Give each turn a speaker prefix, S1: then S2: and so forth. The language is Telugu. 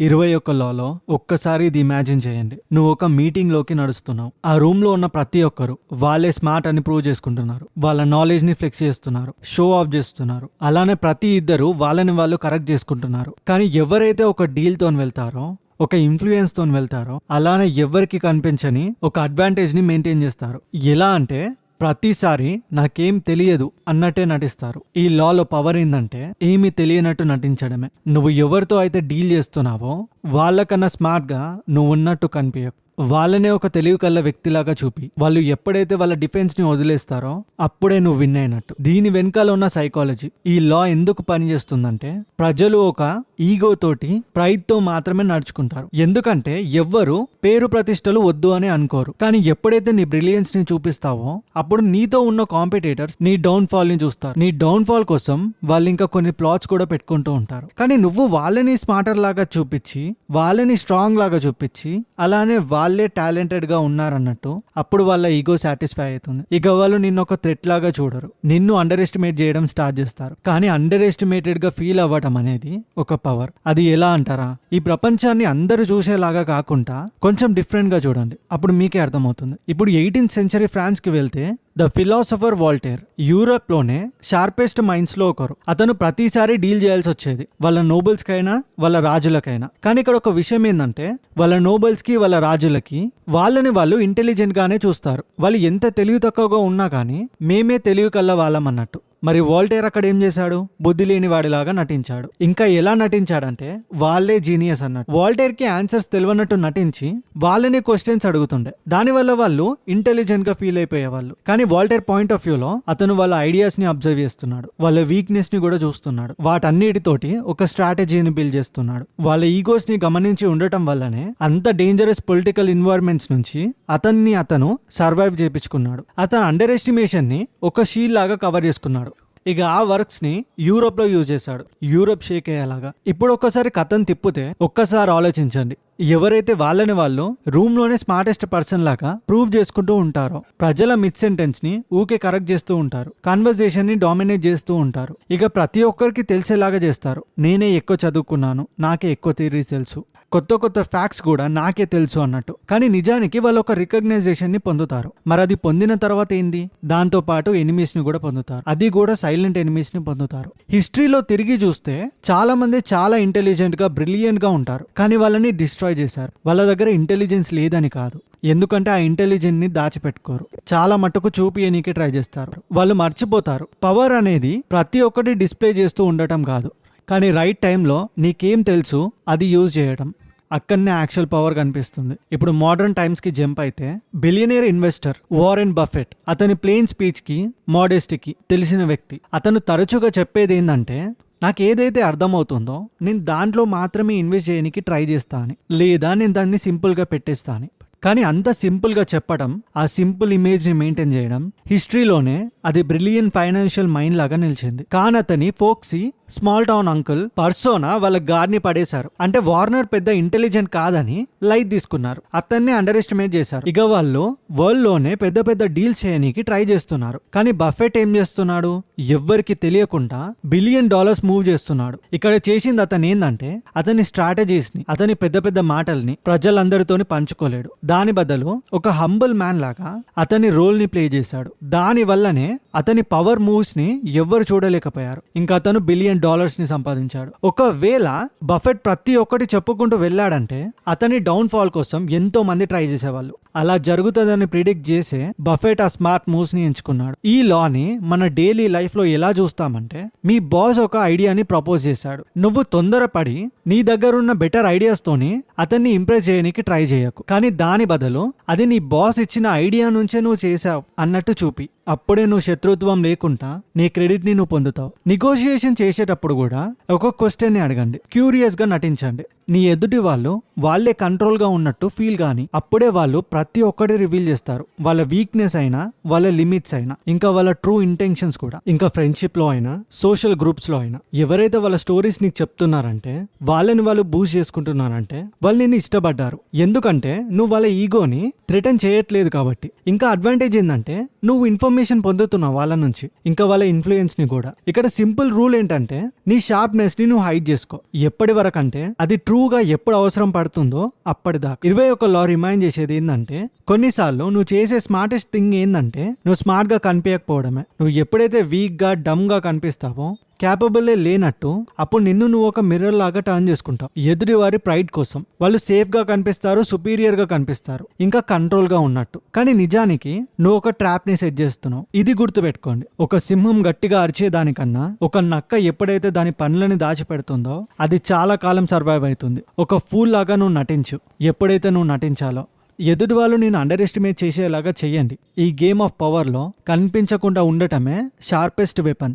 S1: ఇరవై ఒక్క లాలో ఒక్కసారి ఇది ఇమాజిన్ చేయండి. నువ్వు ఒక మీటింగ్లోకి నడుస్తున్నావు. ఆ రూమ్లో ఉన్న ప్రతి ఒక్కరు వాళ్ళే స్మార్ట్ అని ప్రూవ్ చేసుకుంటున్నారు. వాళ్ళ నాలెడ్జ్ని ఫ్లెక్స్ చేస్తున్నారు. షో ఆఫ్ చేస్తున్నారు. అలానే ప్రతి ఇద్దరు వాళ్ళని వాళ్ళు కరెక్ట్ చేసుకుంటున్నారు. కానీ ఎవరైతే ఒక డీల్ తోని వెళ్తారో ఒక ఇన్ఫ్లుయెన్స్ తోని వెళ్తారో అలానే ఎవరికి కనిపించని ఒక అడ్వాంటేజ్ని మెయింటైన్ చేస్తారు. ఎలా అంటే ప్రతిసారి నాకేం తెలియదు అన్నట్టే నటిస్తారు. ఈ లాలో పవర్ ఏందంటే ఏమీ తెలియనట్టు నటించడమే. నువ్వు ఎవరితో అయితే డీల్ చేస్తున్నావో వాళ్ళకన్నా స్మార్ట్గా నువ్వు ఉన్నట్టు కనిపించకు వాళ్ళనే ఒక తెలివి కళ్ళ వ్యక్తిలాగా చూపి వాళ్ళు ఎప్పుడైతే వాళ్ళ డిఫెన్స్ని వదిలేస్తారో అప్పుడే నువ్వు విన్ అయినట్టు. దీని వెనకాల ఉన్న సైకాలజీ ఈ లా ఎందుకు పనిచేస్తుందంటే ప్రజలు ఒక ఈగో తోటి ప్రైడ్తో మాత్రమే నడుచుకుంటారు. ఎందుకంటే ఎవ్వరు పేరు ప్రతిష్టలు వద్దు అని అనుకోరు. కానీ ఎప్పుడైతే నీ బ్రిలియన్స్ని చూపిస్తావో అప్పుడు నీతో ఉన్న కాంపిటేటర్స్ నీ డౌన్ ఫాల్ని చూస్తారు. నీ డౌన్ ఫాల్ కోసం వాళ్ళు ఇంకా కొన్ని ప్లాట్స్ కూడా పెట్టుకుంటూ ఉంటారు. కానీ నువ్వు వాళ్ళని స్మార్టర్ లాగా చూపించి వాళ్ళని స్ట్రాంగ్ లాగా చూపించి అలానే వాళ్ళ టాలెంటెడ్గా ఉన్నారన్నట్టు అప్పుడు వాళ్ళ ఈగో సాటిస్ఫై అవుతుంది. ఇక వాళ్ళు నిన్ను ఒక థ్రెట్ లాగా చూడరు. నిన్ను అండర్ ఎస్టిమేట్ చేయడం స్టార్ట్ చేస్తారు. కానీ అండర్ ఎస్టిమేటెడ్గా ఫీల్ అవ్వటం అనేది ఒక పవర్. అది ఎలా అంటారా? ఈ ప్రపంచాన్ని అందరూ చూసేలాగా కాకుండా కొంచెం డిఫరెంట్గా చూడండి. అప్పుడు మీకే అర్థమవుతుంది. ఇప్పుడు ఎయిటీన్త్ సెంచరీ ఫ్రాన్స్కి వెళ్తే ద ఫిలాసఫర్ వాల్టేర్ యూరోప్లోనే షార్పెస్ట్ మైండ్స్లో ఒకరు. అతను ప్రతిసారి డీల్ చేయాల్సి వచ్చేది వాళ్ళ నోబెల్స్ కైనా వాళ్ళ రాజులకైనా. కానీ ఇక్కడ ఒక విషయం ఏంటంటే వాళ్ళ నోబెల్స్కి వాళ్ళ రాజులకి వాళ్ళని వాళ్ళు ఇంటెలిజెంట్ గానే చూస్తారు. వాళ్ళు ఎంత తెలివి తక్కువగా ఉన్నా కానీ మేమే తెలివి కల్లా వాళ్ళం అన్నట్టు. మరి వాల్టేర్ అక్కడ ఏం చేశాడు? బుద్ధి లేని వాడిలాగా నటించాడు. ఇంకా ఎలా నటించాడంటే వాళ్ళే జీనియస్ అన్నట్టు. వాల్టేర్కి ఆన్సర్స్ తెలియనట్టు నటించి వాళ్ళని క్వశ్చన్స్ అడుగుతుండే. దానివల్ల వాళ్ళు ఇంటెలిజెంట్గా ఫీల్ అయిపోయేవాళ్ళు. కానీ వాల్టేర్ పాయింట్ ఆఫ్ వ్యూలో అతను వాళ్ళ ఐడియాస్ని అబ్జర్వ్ చేస్తున్నాడు. వాళ్ళ వీక్నెస్ని కూడా చూస్తున్నాడు. వాటన్నిటితోటి ఒక స్ట్రాటజీని బిల్డ్ చేస్తున్నాడు. వాళ్ళ ఈగోస్ని గమనించి ఉండటం వల్లనే అంత డేంజరస్ పొలిటికల్ ఇన్వైర్మెంట్స్ నుంచి అతన్ని అతను సర్వైవ్ చేపించుకున్నాడు. అతను అండర్ ఎస్టిమేషన్ని ఒక షీల్ లాగా కవర్ చేసుకున్నాడు. ఇక ఆ వర్క్స్ని యూరోప్లో యూజ్ చేశాడు. యూరోప్ షేక్ అయ్యేలాగా. ఇప్పుడు ఒక్కసారి కథను తిప్పితే ఒక్కసారి ఆలోచించండి. ఎవరైతే వాళ్ళని వాళ్ళు రూమ్లోనే స్మార్టెస్ట్ పర్సన్ లాగా ప్రూవ్ చేసుకుంటూ ఉంటారో ప్రజల మిడ్ సెంటెన్స్ని ఊకే కరెక్ట్ చేస్తూ ఉంటారు కన్వర్జేషన్ని డామినేట్ చేస్తూ ఉంటారు. ఇక ప్రతి ఒక్కరికి తెలిసేలాగా చేస్తారు. నేనే ఎక్కువ చదువుకున్నాను నాకే ఎక్కువ థియరీస్ తెలుసు. కొత్త కొత్త ఫ్యాక్ట్స్ కూడా నాకే తెలుసు అన్నట్టు. కానీ నిజానికి వాళ్ళు ఒక రికగ్నైజేషన్ని పొందుతారు. మరి అది పొందిన తర్వాత ఏంది? దాంతో పాటు ఎనిమీస్ని కూడా పొందుతారు. అది కూడా సైలెంట్ ఎనిమీస్ని పొందుతారు. హిస్టరీలో తిరిగి చూస్తే చాలా మంది చాలా ఇంటెలిజెంట్గా బ్రిలియంట్గా ఉంటారు. కానీ వాళ్ళని డిస్ట్రాయ్ చేశారు. వాళ్ళ దగ్గర ఇంటెలిజెన్స్ లేదని కాదు. ఎందుకంటే ఆ ఇంటెలిజెన్స్ని దాచిపెట్టుకోరు. చాలా మట్టుకు చూపియనీకి ట్రై చేస్తారు. వాళ్ళు మర్చిపోతారు. పవర్ అనేది ప్రతి ఒక్కటి డిస్ప్లే చేస్తూ ఉండటం కాదు. కానీ రైట్ టైంలో నీకేం తెలుసు? అది యూజ్ చేయడం అక్కడనే యాక్చువల్ పవర్ కనిపిస్తుంది. ఇప్పుడు మోడర్న్ టైమ్స్కి జంప్ అయితే బిలియనీర్ ఇన్వెస్టర్ వారెన్ బఫెట్ అతని ప్లేన్ స్పీచ్కి మోడెస్ట్కి తెలిసిన వ్యక్తి అతను తరచుగా చెప్పేది ఏంటంటే నాకు ఏదైతే అర్థమవుతుందో నేను దాంట్లో మాత్రమే ఇన్వెస్ట్ చేయడానికి ట్రై చేస్తా అని లేదా నేను దాన్ని సింపుల్గా పెట్టేస్తా అని. కానీ అంత సింపుల్గా చెప్పడం ఆ సింపుల్ ఇమేజ్ని మెయింటైన్ చేయడం హిస్టరీలోనే అది బ్రిలియన్ ఫైనాన్షియల్ మైండ్ లాగా నిలిచింది. కానీ అతని foxy small town uncle persona వాళ్ళ గార్ని పడేశారు. అంటే వార్నర్ పెద్ద ఇంటెలిజెంట్ కాదని లైట్ తీసుకున్నారు. అతన్ని అండర్ ఎస్టిమేట్ చేశారు. ఇక వాళ్ళు వరల్డ్లోనే పెద్ద పెద్ద డీల్స్ చేయడానికి ట్రై చేస్తున్నారు. కానీ బఫెట్ ఏం చేస్తున్నాడు? ఎవ్వరికి తెలియకుండా బిలియన్ డాలర్స్ మూవ్ చేస్తున్నాడు. ఇక్కడ చేసింది అతను ఏంటంటే అతని స్ట్రాటజీస్ని అతని పెద్ద పెద్ద మాటల్ని ప్రజలందరితోని పంచుకోలేడు. దాని బదులు ఒక హంబుల్ మ్యాన్ లాగా అతని రోల్ని ప్లే చేశాడు. దాని వల్లనే అతని పవర్ మూవ్స్ని ఎవ్వరు చూడలేకపోయారు. ఇంకా అతను బిలియన్ డాలర్స్ని సంపాదించాడు. ఒకవేళ బఫెట్ ప్రతి ఒక్కటి చెప్పుకుంటూ వెళ్ళాడంటే అతని డౌన్ ఫాల్ కోసం ఎంతో మంది ట్రై చేసేవాళ్ళు. అలా జరుగుతుందని ప్రిడిక్ట్ చేసే బఫెట్ ఆ స్మార్ట్ మూవ్స్ని ఎంచుకున్నాడు. ఈ లాని మన డైలీ లైఫ్లో ఎలా చూస్తామంటే మీ బాస్ ఒక ఐడియాని ప్రపోజ్ చేశాడు. నువ్వు తొందరపడి నీ దగ్గర ఉన్న బెటర్ ఐడియాస్ తోని అతన్ని ఇంప్రెస్ చేయడానికి ట్రై చేయకు. కానీ దాని బదులు అది నీ బాస్ ఇచ్చిన ఐడియా నుంచే నువ్వు చేసావు అన్నట్టు చూపి. అప్పుడే నువ్వు శత్రుత్వం లేకుండా నీ క్రెడిట్ని నువ్వు పొందుతావు. నెగోషియేషన్ చేసేటప్పుడు కూడా ఒక క్వశ్చన్ని అడగండి. క్యూరియస్గా నటించండి. నీ ఎదుటి వాళ్ళు వాళ్ళే కంట్రోల్గా ఉన్నట్టు ఫీల్ కానీ అప్పుడే వాళ్ళు ప్రతి ఒక్కటి రివీల్ చేస్తారు. వాళ్ళ వీక్నెస్ అయినా వాళ్ళ లిమిట్స్ అయినా ఇంకా వాళ్ళ ట్రూ ఇంటెన్షన్స్ కూడా. ఇంకా ఫ్రెండ్షిప్లో అయినా సోషల్ గ్రూప్స్లో అయినా. ఎవరైతే వాళ్ళ స్టోరీస్ నీకు చెప్తున్నారంటే వాళ్ళని వాళ్ళు బూస్ట్ చేసుకుంటున్నారంటే వాళ్ళు నిన్ను ఇష్టపడ్డారు. ఎందుకంటే నువ్వు వాళ్ళ ఈగోని థ్రెటన్ చేయట్లేదు కాబట్టి. ఇంకా అడ్వాంటేజ్ ఏంటంటే నువ్వు ఇన్ఫర్మేషన్ పొందుతున్నావు వాళ్ళ నుంచి ఇంకా వాళ్ళ ఇన్ఫ్లుయెన్స్ని కూడా. ఇక్కడ సింపుల్ రూల్ ఏంటంటే నీ షార్ప్నెస్ని నువ్వు హైడ్ చేసుకో. ఎప్పటి వరకు అంటే అది ట్రూగా ఎప్పుడు అవసరం పడుతుందో అప్పటిదాకా. ఇరవై ఒక లా రిమైండ్ చేసేది ఏంటంటే కొన్నిసార్లు నువ్వు చేసే స్మార్టెస్ట్ థింగ్ ఏంటంటే నువ్వు స్మార్ట్గా కనిపించకపోవడమే. నువ్వు ఎప్పుడైతే వీక్గా డమ్గా కనిపిస్తావో క్యాపబులే లేనట్టు అప్పుడు నిన్ను నువ్వు ఒక మిర్రర్ లాగా టర్న్ చేసుకుంటావు. ఎదుటి వారి ప్రైడ్ కోసం. వాళ్ళు సేఫ్గా కనిపిస్తారు సుపీరియర్గా కనిపిస్తారు. ఇంకా కంట్రోల్గా ఉన్నట్టు. కానీ నిజానికి నువ్వు ఒక ట్రాప్ని సెట్ చేస్తున్నావు. ఇది గుర్తుపెట్టుకోండి. ఒక సింహం గట్టిగా అరిచేదానికన్నా ఒక నక్క ఎప్పుడైతే దాని పనులని దాచిపెడుతుందో అది చాలా కాలం సర్వైవ్ అవుతుంది. ఒక ఫూల్ లాగా నువ్వు నటించు. ఎప్పుడైతే నువ్వు నటించాలో. ఎదుటి వాళ్ళు నేను అండర్ ఎస్టిమేట్ చేసేలాగా చెయ్యండి. ఈ గేమ్ ఆఫ్ పవర్లో కనిపించకుండా ఉండటమే షార్పెస్ట్ వెపన్